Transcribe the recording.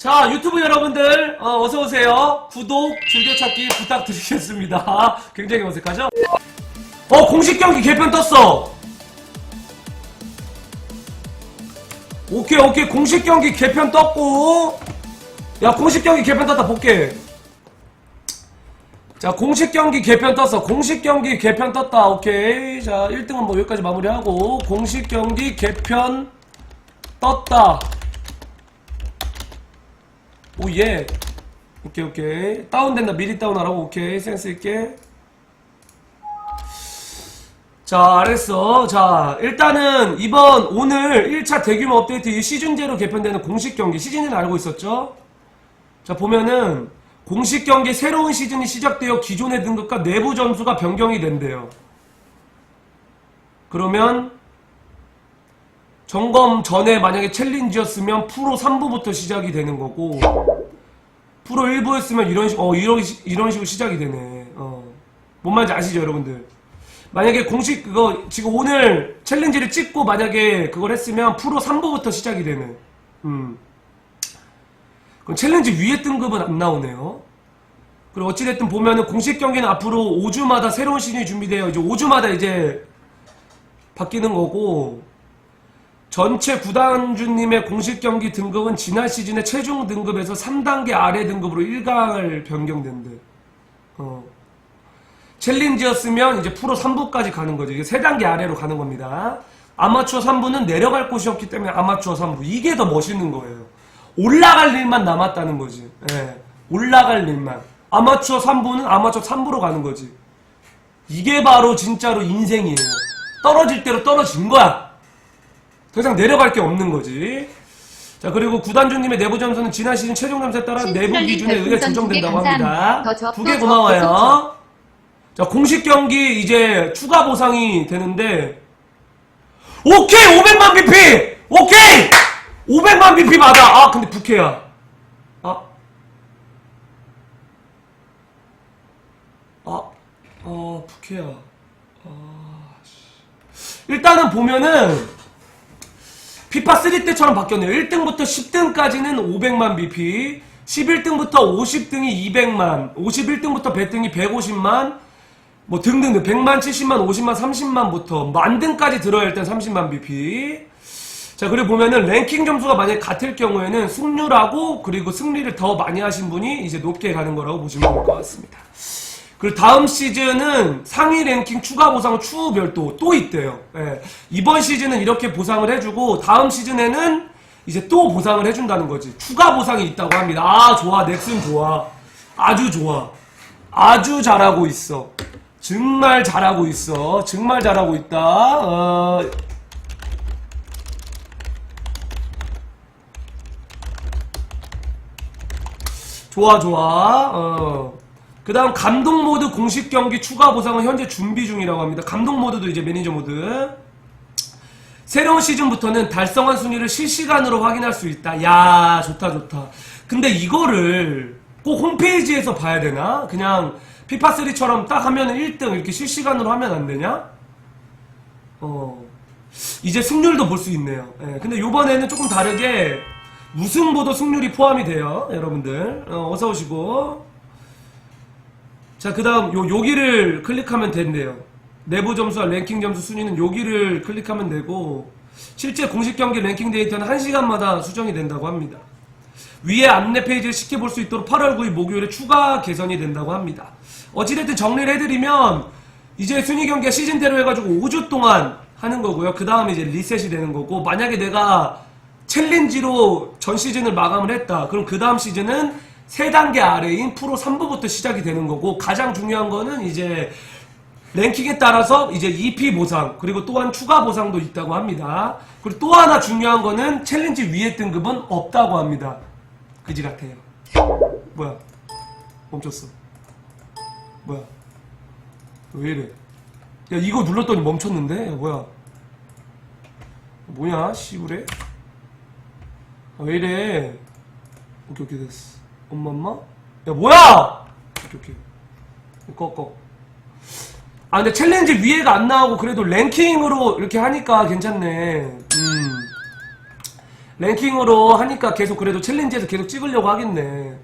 자, 유튜브 여러분들, 어, 어서오세요. 구독, 즐겨찾기 부탁드리겠습니다. 굉장히 어색하죠? 어, 공식 경기 개편 떴어! 오케이, 오케이. 공식 경기 개편 떴고. 야, 공식 경기 개편 떴다, 볼게. 자, 공식 경기 개편 떴어. 공식 경기 개편 떴다. 오케이. 자, 1등은 뭐 여기까지 마무리하고. 공식 경기 개편 떴다. 오, 예. 오케이, 오케이. 다운된다. 미리 다운하라고. 오케이. 센스있게. 자, 알았어. 자, 일단은 이번 오늘 1차 대규모 업데이트 이 시즌제로 개편되는 공식 경기. 시즌제는 알고 있었죠? 자, 보면은 공식 경기 새로운 시즌이 시작되어 기존의 등급과 내부 점수가 변경이 된대요. 그러면 점검 전에 만약에 챌린지였으면 프로 3부부터 시작이 되는 거고 프로 1부였으면 이런 식, 어, 이런, 식- 이런 식으로 시작이 되네. 어. 뭔 말인지 아시죠, 여러분들? 만약에 공식 그거 지금 오늘 챌린지를 찍고 만약에 그걸 했으면 프로 3부부터 시작이 되는. 음. 그럼 챌린지 위에 등급은 안 나오네요. 그리고 어찌됐든 보면은 공식 경기는 앞으로 5주마다 새로운 시즌이 준비되어 이제 5주마다 이제 바뀌는 거고 전체 구단주님의 공식 경기 등급은 지난 시즌의 최종 등급에서 3단계 아래 등급으로 1강을 변경된대. 어. 챌린지였으면 이제 프로 3부까지 가는 거죠. 이게 3단계 아래로 가는 겁니다. 아마추어 3부는 내려갈 곳이 없기 때문에 아마추어 3부. 이게 더 멋있는 거예요. 올라갈 일만 남았다는 거지. 예. 올라갈 일만. 아마추어 3부는 아마추어 3부로 가는 거지. 이게 바로 진짜로 인생이에요. 떨어질 대로 떨어진 거야. 더 이상 내려갈 게 없는 거지. 자, 그리고 구단주님의 내부 점수는 지난 시즌 최종 점수에 따라 내부 기준에 의해 조정된다고 합니다. 두 개 고마워요. 자, 공식 경기 이제 추가 보상이 되는데, 오케이! 500만 BP! 오케이! 500만 BP 받아! 아, 근데 부캐야. 아. 아, 어, 부캐야. 아, 씨. 일단은 보면은, 피파 3 때처럼 바뀌었네요. 1등부터 10등까지는 500만 BP, 11등부터 50등이 200만, 51등부터 100등이 150만, 뭐 등등등 100만, 70만, 50만, 30만부터 만등까지 들어야 일단 30만 BP. 자 그리고 보면은 랭킹 점수가 만약에 같을 경우에는 승률하고 그리고 승리를 더 많이 하신 분이 이제 높게 가는 거라고 보시면 될 것 같습니다. 그리고 다음 시즌은 상위 랭킹 추가 보상은 추후 별도 또 있대요. 예. 이번 시즌은 이렇게 보상을 해주고 다음 시즌에는 이제 또 보상을 해준다는 거지. 추가 보상이 있다고 합니다. 아 좋아 넥슨 좋아. 아주 좋아. 아주 잘하고 있어. 정말 잘하고 있어. 정말 잘하고 있다. 어, 좋아 좋아. 어. 그 다음 감독 모드 공식 경기 추가 보상은 현재 준비 중이라고 합니다. 감독 모드도 이제 매니저 모드. 새로운 시즌부터는 달성한 순위를 실시간으로 확인할 수 있다. 야, 좋다, 좋다. 근데 이거를 꼭 홈페이지에서 봐야 되나? 그냥 피파3처럼 딱 하면은 1등 이렇게 실시간으로 하면 안 되냐? 어. 이제 승률도 볼 수 있네요. 예, 근데 요번에는 조금 다르게 우승보도 승률이 포함이 돼요. 여러분들. 어, 어서 오시고. 자, 그 다음, 요, 여기를 클릭하면 된대요. 내부 점수와 랭킹 점수 순위는 여기를 클릭하면 되고, 실제 공식 경기 랭킹 데이터는 1시간마다 수정이 된다고 합니다. 위에 안내 페이지를 쉽게 볼 수 있도록 8월 9일 목요일에 추가 개선이 된다고 합니다. 어찌됐든 정리를 해드리면, 이제 순위 경기가 시즌대로 해가지고 5주 동안 하는 거고요. 그 다음에 이제 리셋이 되는 거고, 만약에 내가 챌린지로 전 시즌을 마감을 했다. 그럼 그 다음 시즌은 세 단계 아래인 프로 3부부터 시작이 되는 거고 가장 중요한 거는 이제 랭킹에 따라서 이제 EP 보상 그리고 또한 추가 보상도 있다고 합니다. 그리고 또 하나 중요한 거는 챌린지 위에 등급은 없다고 합니다. 그지 같아요. 뭐야? 멈췄어. 뭐야? 왜 이래? 야 이거 눌렀더니 멈췄는데? 야, 뭐야? 뭐냐? 시부래? 아, 왜 이래? 오케이, 오케이, 됐어. 엄마, 엄마? 야, 뭐야! 꺼, 꺼. 아, 근데 챌린지 위에가 안 나오고 그래도 랭킹으로 이렇게 하니까 괜찮네. 음. 랭킹으로 하니까 계속 그래도 챌린지에서 계속 찍으려고 하겠네.